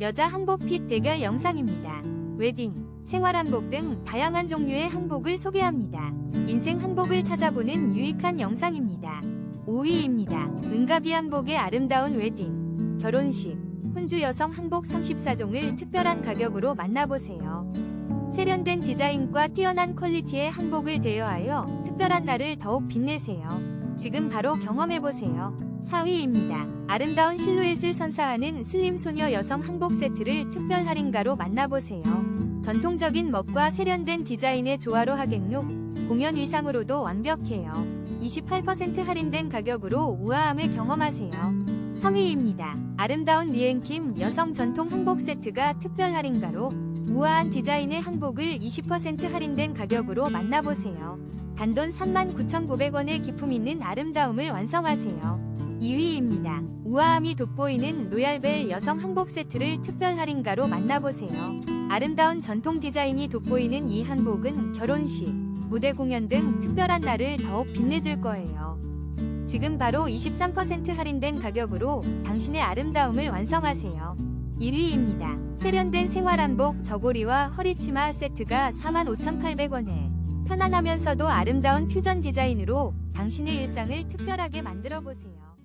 여자 한복 핏 대결 영상입니다. 웨딩, 생활 한복 등 다양한 종류의 한복을 소개합니다. 인생 한복을 찾아보는 유익한 영상입니다. 5위입니다. 은가비 한복의 아름다운 웨딩, 결혼식, 혼주 여성 한복 34종을 특별한 가격으로 만나보세요. 세련된 디자인과 뛰어난 퀄리티의 한복을 대여하여 특별한 날을 더욱 빛내세요. 지금 바로 경험해보세요. 4위입니다. 아름다운 실루엣을 선사하는 슬림 소녀 여성 한복 세트를 특별 할인가로 만나보세요. 전통적인 멋과 세련된 디자인의 조화로 하객룩, 공연 의상으로도 완벽해요. 28% 할인된 가격으로 우아함을 경험하세요. 3위입니다. 아름다운 리앤킴 여성 전통 한복 세트가 특별 할인가로 우아한 디자인의 한복을 20% 할인된 가격으로 만나보세요. 단돈 39,900원의 기품 있는 아름다움을 완성하세요. 2위입니다. 우아함이 돋보이는 로얄벨 여성 한복 세트를 특별 할인가로 만나보세요. 아름다운 전통 디자인이 돋보이는 이 한복은 결혼식, 무대 공연 등 특별한 날을 더욱 빛내줄 거예요. 지금 바로 23% 할인된 가격으로 당신의 아름다움을 완성하세요. 1위입니다. 세련된 생활한복 저고리와 허리치마 세트가 45,800원에 편안하면서도 아름다운 퓨전 디자인으로 당신의 일상을 특별하게 만들어 보세요.